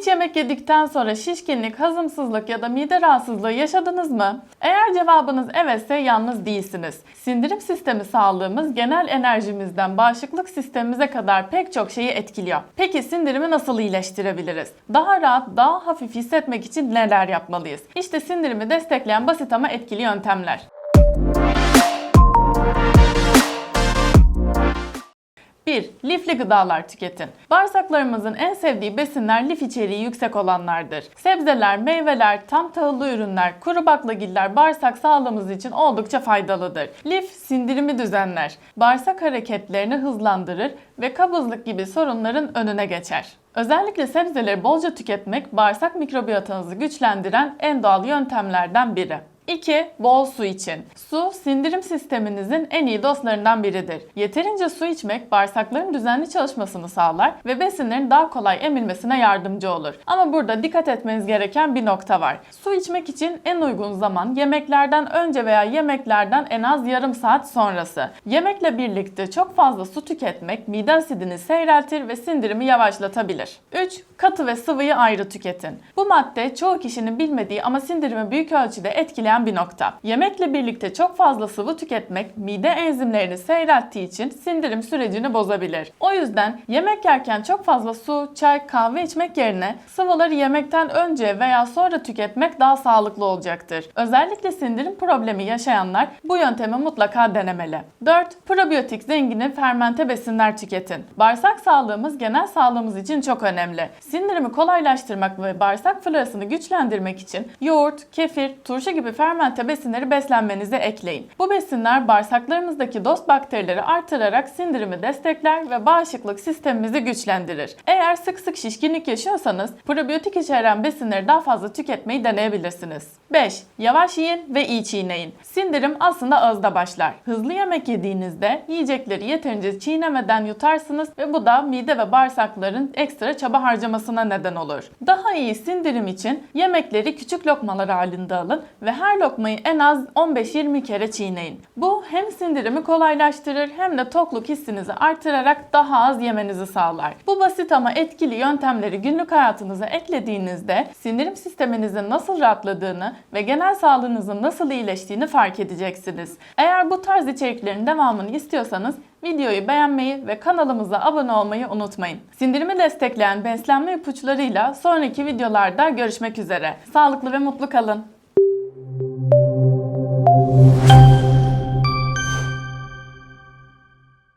Hiç yemek yedikten sonra şişkinlik, hazımsızlık ya da mide rahatsızlığı yaşadınız mı? Eğer cevabınız evetse yalnız değilsiniz. Sindirim sistemi sağlığımız genel enerjimizden bağışıklık sistemimize kadar pek çok şeyi etkiliyor. Peki sindirimi nasıl iyileştirebiliriz? Daha rahat, daha hafif hissetmek için neler yapmalıyız? İşte sindirimi destekleyen basit ama etkili yöntemler. 1. Lifli gıdalar tüketin. Bağırsaklarımızın en sevdiği besinler lif içeriği yüksek olanlardır. Sebzeler, meyveler, tam tahıllı ürünler, kuru baklagiller bağırsak sağlığımız için oldukça faydalıdır. Lif sindirimi düzenler, bağırsak hareketlerini hızlandırır ve kabızlık gibi sorunların önüne geçer. Özellikle sebzeleri bolca tüketmek bağırsak mikrobiyotanızı güçlendiren en doğal yöntemlerden biri. 2. Bol su için. Su, sindirim sisteminizin en iyi dostlarından biridir. Yeterince su içmek bağırsakların düzenli çalışmasını sağlar ve besinlerin daha kolay emilmesine yardımcı olur. Ama burada dikkat etmeniz gereken bir nokta var. Su içmek için en uygun zaman yemeklerden önce veya yemeklerden en az yarım saat sonrası. Yemekle birlikte çok fazla su tüketmek mide asidini seyreltir ve sindirimi yavaşlatabilir. 3. Katı ve sıvıyı ayrı tüketin. Bu madde çoğu kişinin bilmediği ama sindirimi büyük ölçüde etkileyen bir nokta. Yemekle birlikte çok fazla sıvı tüketmek mide enzimlerini seyrelttiği için sindirim sürecini bozabilir. O yüzden yemek yerken çok fazla su, çay, kahve içmek yerine sıvıları yemekten önce veya sonra tüketmek daha sağlıklı olacaktır. Özellikle sindirim problemi yaşayanlar bu yöntemi mutlaka denemeli. 4. Probiyotik zengini fermente besinler tüketin. Bağırsak sağlığımız genel sağlığımız için çok önemli. Sindirimi kolaylaştırmak ve bağırsak florasını güçlendirmek için yoğurt, kefir, turşu gibi fermente besinleri beslenmenize ekleyin. Bu besinler bağırsaklarımızdaki dost bakterileri artırarak sindirimi destekler ve bağışıklık sistemimizi güçlendirir. Eğer sık sık şişkinlik yaşıyorsanız probiyotik içeren besinleri daha fazla tüketmeyi deneyebilirsiniz. 5. Yavaş yiyin ve iyi çiğneyin. Sindirim aslında ağızda başlar. Hızlı yemek yediğinizde yiyecekleri yeterince çiğnemeden yutarsınız ve bu da mide ve bağırsakların ekstra çaba harcamasına neden olur. Daha iyi sindirim için yemekleri küçük lokmalar halinde alın ve her lokmayı en az 15-20 kere çiğneyin. Bu hem sindirimi kolaylaştırır hem de tokluk hissinizi artırarak daha az yemenizi sağlar. Bu basit ama etkili yöntemleri günlük hayatınıza eklediğinizde sindirim sisteminizin nasıl rahatladığını ve genel sağlığınızın nasıl iyileştiğini fark edeceksiniz. Eğer bu tarz içeriklerin devamını istiyorsanız videoyu beğenmeyi ve kanalımıza abone olmayı unutmayın. Sindirimi destekleyen beslenme ipuçlarıyla sonraki videolarda görüşmek üzere. Sağlıklı ve mutlu kalın.